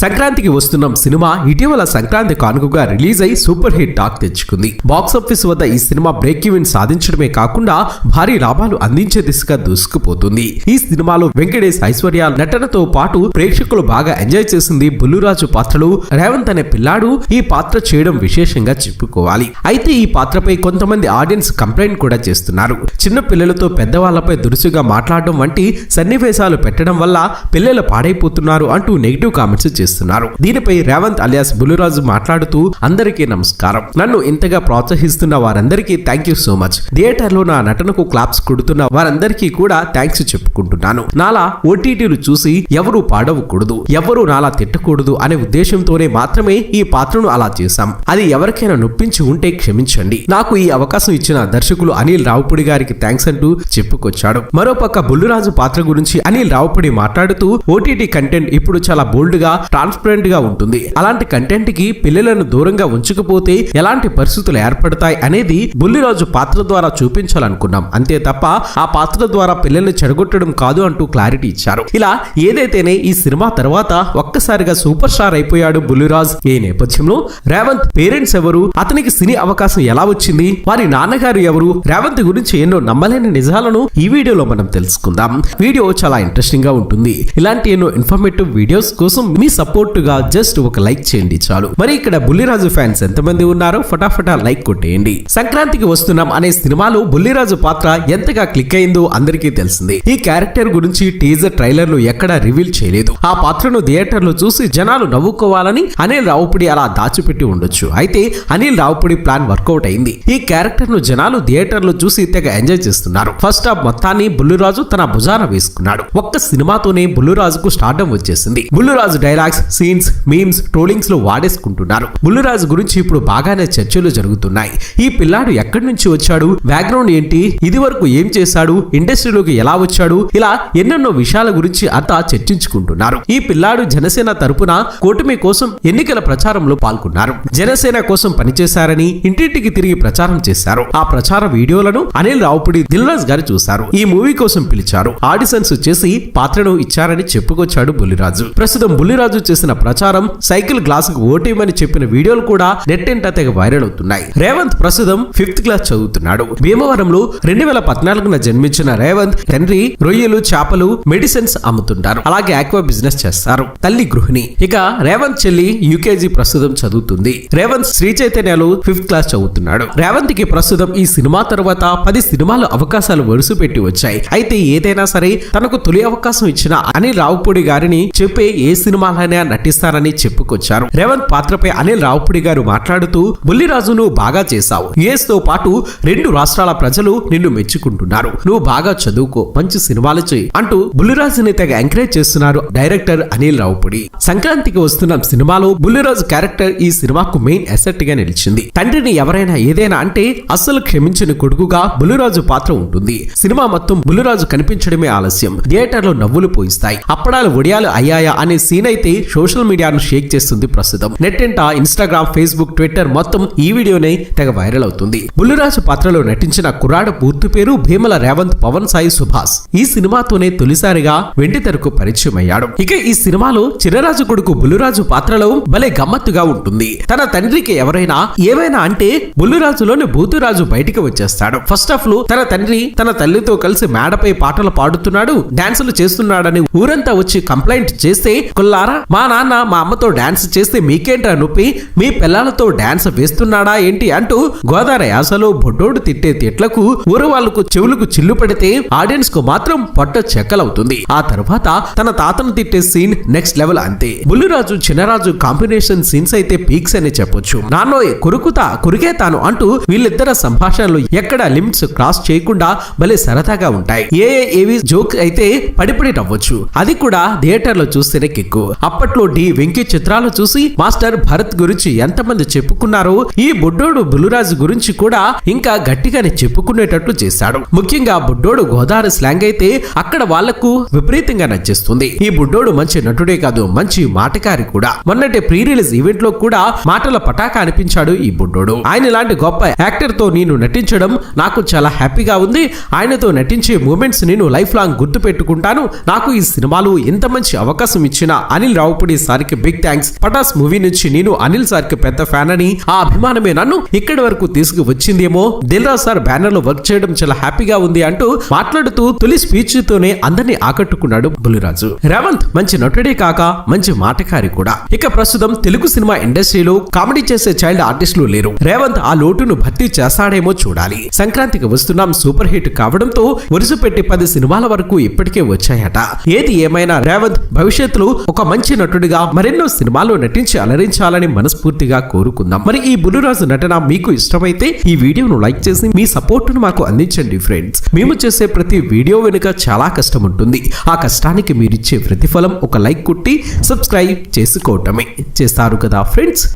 సంక్రాంతికి వస్తున్నాం సినిమా ఇటీవల సంక్రాంతి కానుకగా రిలీజ్ అయి సూపర్ హిట్ టాక్ తెచ్చుకుంది. బాక్స్ ఆఫీస్ వద్ద ఈ సినిమా బ్రేక్ ఈవెన్ సాధించడమే కాకుండా భారీ లాభాలు అందించే దిశగా దూసుకుపోతుంది. ఈ సినిమాలో వెంకటేష్ ఐశ్వర్య నటనతో పాటు ప్రేక్షకులు బాగా ఎంజాయ్ చేసింది బుల్లురాజు పాత్రలు రేవంత్ అనే పిల్లాడు ఈ పాత్ర చేయడం విశేషంగా చెప్పుకోవాలి. అయితే ఈ పాత్రపై కొంతమంది ఆడియన్స్ కంప్లైంట్ కూడా చేస్తున్నారు. చిన్న పిల్లలతో పెద్దవాళ్ళపై దురుసుగా మాట్లాడడం వంటి సన్నివేశాలు పెట్టడం వల్ల పిల్లలు పాడైపోతున్నారు అంటూ నెగిటివ్ కామెంట్స్ చేస్తున్నారు. దీనిపై రేవంత్ అలియాస్ బుల్లురాజు మాట్లాడుతూ అందరికీ నమస్కారం. నన్ను ఇంతగా ప్రోత్సహిస్తున్న వారందరికీ థ్యాంక్ యూ సో మచ్ థియేటర్లో నా నటనకు క్లాప్స్ కొడుతున్న వారందరికీ కూడా థ్యాంక్స్ చెప్పుకుంటున్నాను. నాలా ఓటీటీలు చూసి ఎవరు పాడవకూడదు ఎవరు నాలా తిట్టకూడదు అనే ఉద్దేశంతోనే మాత్రమే ఈ పాత్రను అలా చేశాం. అది ఎవరికైనా నొప్పించి ఉంటే క్షమించండి. నాకు ఈ అవకాశం ఇచ్చిన దర్శకులు అనిల్ రావుపుడి గారికి థ్యాంక్స్ అంటూ చెప్పుకొచ్చాడు. మరోపక్క బుల్లురాజు పాత్ర గురించి అనిల్ రావుపుడి మాట్లాడుతూ ఓటీటీ కంటెంట్ ఇప్పుడు చాలా బోల్డ్గా ట్రాన్స్పరెంట్గా ఉంటుంది. అలాంటి కంటెంట్కి పిల్లలను దూరంగా ఉంచకపోతే ఎలాంటి పరిస్థితులు ఏర్పడతాయి అనేది బుల్లిరాజు పాత్ర ద్వారా చూపించాలనుకున్నాం. అంతే తప్ప ఆ పాత్ర ద్వారా పిల్లల్ని చెడగొట్టడం కాదు అంటూ క్లారిటీ ఇచ్చారు. ఇలా ఏదైతేనే ఈ సినిమా తర్వాత ఒక్కసారిగా సూపర్ స్టార్ అయిపోయాడు బుల్లిరాజ్ ఈ నేపథ్యంలో రేవంత్ పేరెంట్స్ ఎవరు? అతనికి సినీ అవకాశం ఎలా వచ్చింది? వారి నాన్నగారు ఎవరు? రేవంత్ గురించి ఎన్నో నమ్మలేని నిజాలను ఈ వీడియోలో మనం తెలుసుకుందాం. వీడియో చాలా ఇంట్రెస్టింగ్గా ఉంటుంది. ఇలాంటి ఎన్నో ఇన్ఫర్మేటివ్ వీడియోస్ కోసం మీ సపోర్ట్గా జస్ట్ ఒక లైక్ చేయండి చాలు. మరి ఇక్కడ బుల్లిరాజు ఫ్యాన్స్ ఎంతమంది ఉన్నారో ఫటాఫటా లైక్ కొట్టేయండి. సంక్రాంతికి వస్తున్నాం అనే సినిమాలో బుల్లిరాజు పాత్ర ఎంతగా క్లిక్ అయిందో అందరికీ తెలిసింది. ఈ క్యారెక్టర్ గురించి టీజర్ ట్రైలర్లో ఎక్కడా రివీల్ చేయలేదు. ఆ పాత్రను థియేటర్లో చూసి జనాలు నవ్వుకోవాలని అనిల్ రావుపడి అలా దాచిపెట్టి ఉండొచ్చు. అయితే అనిల్ రావుపడి ప్లాన్ వర్కౌట్ అయింది. ఈ క్యారెక్టర్ను జనాలు థియేటర్లో చూసి తెగ ఎంజాయ్ చేస్తున్నారు. ఫస్ట్ హాఫ్ మొత్తాన్ని బుల్లిరాజు తన భుజాన వేసుకున్నాడు. ఒక్క సినిమాతోనే బుల్లిరాజుకు స్టార్డం వచ్చేసింది. Bulliraju dialogue dialogues scenes memes ట్రోలింగ్స్లో వాడేసుకుంటున్నారు. బుల్లురాజు గురించి ఇప్పుడు బాగానే చర్చలు జరుగుతున్నాయి. ఈ పిల్లాడు ఎక్కడి నుంచి వచ్చాడు? బ్యాక్గ్రౌండ్ ఏంటి? ఇది వరకు ఏం చేశాడు? ఇండస్ట్రీలోకి ఎలా వచ్చాడు? ఇలా ఎన్నెన్నో విషయాల గురించి అంతా చర్చించుకుంటున్నారు. ఈ పిల్లాడు జనసేన తరపున కూటమి కోసం ఎన్నికల ప్రచారంలో పాల్గొన్నారు. జనసేన కోసం పనిచేశారని ఇంటింటికి తిరిగి ప్రచారం చేశారు. ఆ ప్రచార వీడియోలను అనిల్ రావుపుడి దిల్రాజ్ గారు చూశారు. ఈ మూవీ కోసం పిలిచారు. ఆడిషన్స్ చేసి పాత్రను ఇచ్చారని చెప్పుకొచ్చాడు బుల్లిరాజు. ప్రస్తుతం బుల్లిరాజు చేసిన ప్రచారం సైకిల్ గ్లాస్కు ఓటేయమని చెప్పిన వీడియోలు కూడా నెట్టెంట తెగ వైరల్ అవుతున్నాయి. రేవంత్ ప్రస్తుతం ఫిఫ్త్ క్లాస్ చదువుతున్నాడు. భీమవరంలో రెండు వేల పద్నాలుగున జన్మించిన రేవంత్ తండ్రి రొయ్యలు చేపలు మెడిసిన్స్ అమ్ముతుంటారు. అలాగే ఆక్వా బిజినెస్ చేస్తారు. తల్లి గృహిణి. ఇక రేవంత్ చెల్లి యూకేజీ ప్రస్తుతం చదువుతుంది. రేవంత్ శ్రీ చైతన్యాలు ఫిఫ్త్ క్లాస్ చదువుతున్నాడు. రేవంత్కి ప్రస్తుతం ఈ సినిమా తర్వాత పది సినిమాలు అవకాశాలు వరుస పెట్టి వచ్చాయి. అయితే ఏదైనా సరే తనకు తొలి అవకాశం ఇచ్చిన అనిల్ రావుపూడి గారిని చెప్పే ఏ సినిమాలైనా నటిస్తారని చెప్పుకొచ్చారు. రేవంత్ పాత్రపై అనిల్ రావుపుడి గారు మాట్లాడుతూ బుల్లిరాజు నువ్వు బాగా చేశావు. యుఎస్తో పాటు రెండు రాష్ట్రాల ప్రజలు నిన్ను మెచ్చుకుంటున్నారు. నువ్వు బాగా చదువుకో మంచి సినిమాలు చేయి అంటూ బుల్లిరాజుని తెగ ఎంకరేజ్ చేస్తున్నారు డైరెక్టర్ అనిల్ రావుపుడి. సంక్రాంతికి వస్తున్న సినిమాలో బుల్లిరాజు క్యారెక్టర్ ఈ సినిమాకు మెయిన్ అసెట్గా నిలిచింది. తండ్రిని ఎవరైనా ఏదైనా అంటే అస్సలు క్షమించని కొడుకుగా బుల్లిరాజు పాత్ర ఉంటుంది. సినిమా మొత్తం బుల్లిరాజు కనిపించడమే ఆలస్యం. థియేటర్లో నవ్వులు పోయిస్తాయి. అప్పడాలు ఒడియాలు అయ్యాయా అనే సీన్ అయితే సోషల్ మీడియాను షేక్ చేస్తుంది ప్రస్తుతం. నెట్టెంట ఇన్స్టాగ్రామ్ ఫేస్బుక్ ట్విట్టర్ మొత్తం ఈ వీడియోనే తెగ వైరల్ అవుతుంది. బుల్లిరాజు పాత్రలో నటించిన కుర్రాడు పూర్తి పేరు భీమల రేవంత్ పవన్ సాయి సుభాష్. ఈ సినిమాతోనే తొలిసారిగా వెండితెరకు పరిచయం అయ్యాడు ఇక ఈ సినిమాలో చిరరాజు కొడుకు బుల్లిరాజు పాత్రలో భలే గమ్మత్తుగా ఉంటుంది. తన తండ్రికి ఎవరైనా ఏవైనా అంటే బుల్లిరాజులోని బూతురాజు బయటికి వచ్చేస్తాడు. ఫస్ట్ ఆఫ్లో తన తండ్రి తన తల్లితో కలిసి మేడపై పాటలు పాడుతున్నాడు డాన్సులు చేస్తున్నాడని ఊరంతా వచ్చి కంప్లైంట్ చేస్తే కొల్లారా మా నాన్న మా అమ్మతో డాన్స్ చేస్తే మీకేంట్రా నొప్పి? మీ పిల్లలతో డాన్స్ వేస్తున్నాడా ఏంటి అంటూ గోదావరి యాసలో బొడ్డోడు తిట్టే తిట్లకు ఊరు వాళ్ళకు చెవులకు చిల్లు పడితే ఆడియన్స్కు మాత్రం పొట్ట చెక్కలవుతుంది. ఆ తర్వాత తన తాతను తిట్టే సీన్ నెక్స్ట్ లెవెల్ అంతే. బుల్లిరాజు చిన్నరాజు కాంబినేషన్ సీన్స్ అయితే పీక్స్ అని చెప్పొచ్చు. నాన్నోయ్ కురుకుతా కురికేతాను అంటూ వీళ్ళిద్దర సంభాషణలు ఎక్కడ లిమిట్స్ క్రాస్ చేయకుండా భలే సరదాగా ఉంటాయి. ఏ ఏవి జోక్ అయితే పడిపడి నవ్వచ్చు. అది కూడా థియేటర్లో చూస్తేనే కిక్కు. అప్పట్లో డి వెంకీ చిత్రాలు చూసి మాస్టర్ భరత్ గురించి ఎంతమంది చెప్పుకున్నారో ఈ బుడ్డోడు బులురాజు గురించి కూడా ఇంకా గట్టిగానే చెప్పుకునేటట్లు చేశాడు. ముఖ్యంగా బుడ్డోడు గోదావరి స్లాంగ్ అయితే అక్కడ వాళ్ళకు విపరీతంగా నచ్చేస్తుంది. ఈ బుడ్డోడు మంచి నటుడే కాదు మంచి మాటకారి కూడా. మొన్నటి ప్రీ రిలీజ్ ఈవెంట్లో కూడా మాటల పటాక అనిపించాడు ఈ బుడ్డోడు. ఆయన ఇలాంటి గొప్ప యాక్టర్తో నేను నటించడం నాకు చాలా హ్యాపీగా ఉంది. ఆయనతో నటించే మూమెంట్స్ నేను లైఫ్ లాంగ్ గుర్తు పెట్టుకుంటాను నాకు ఈ సినిమాలు ఎంత మంచి అవకాశం ఇచ్చిన అనిల్ రావుపూడి సార్కి బిగ్ థ్యాంక్స్ పటాస్ మూవీ నుంచి నేను అనిల్ సార్కి పెద్ద ఫ్యాన్ అని ఆ అభిమానమే నన్ను ఇక్కడి వరకు తీసుకువచ్చిందేమో. దిల్ సార్ బ్యానర్లో వర్క్ చేయడం చాలా హ్యాపీగా ఉంది అంటూ మాట్లాడుతూ తొలి స్పీచ్ తోనే అందరినీ ఆకట్టుకున్నాడు బులిరాజు రేవంత్ మంచి నటుడే కాక మంచి మాటకారి కూడా. ఇక ప్రస్తుతం తెలుగు సినిమా ఇండస్ట్రీలో కామెడీ చేసే చైల్డ్ ఆర్టిస్టులు లేరు. రేవంత్ ఆ లోటును భర్తీ చేస్తాడేమో చూడాలి. సంక్రాంతికి వస్తున్నాం సూపర్ హిట్ కావడంతో వరుస పెట్టి పది సినిమాల వరకు ఇప్పటికే వచ్చాయట. ఏది ఏమైనా రేవంత్ భవిష్యత్తులో ఒక మంచి మంచి నటుడిగా మరెన్నో సినిమాల్లో నటించి అలరించాలని మనస్ఫూర్తిగా కోరుకుందాం. మరి ఈ బుల్లురాజు నటన మీకు ఇష్టమైతే ఈ వీడియోను లైక్ చేసి మీ సపోర్టును మాకు అందించండి ఫ్రెండ్స్. మేము చేసే ప్రతి వీడియో వెనుక చాలా కష్టం ఉంటుంది. ఆ కష్టానికి మీరిచ్చే ప్రతిఫలం ఒక లైక్ కుట్టి సబ్స్క్రైబ్ చేసుకోవటమే. చేస్తారు కదా ఫ్రెండ్స్?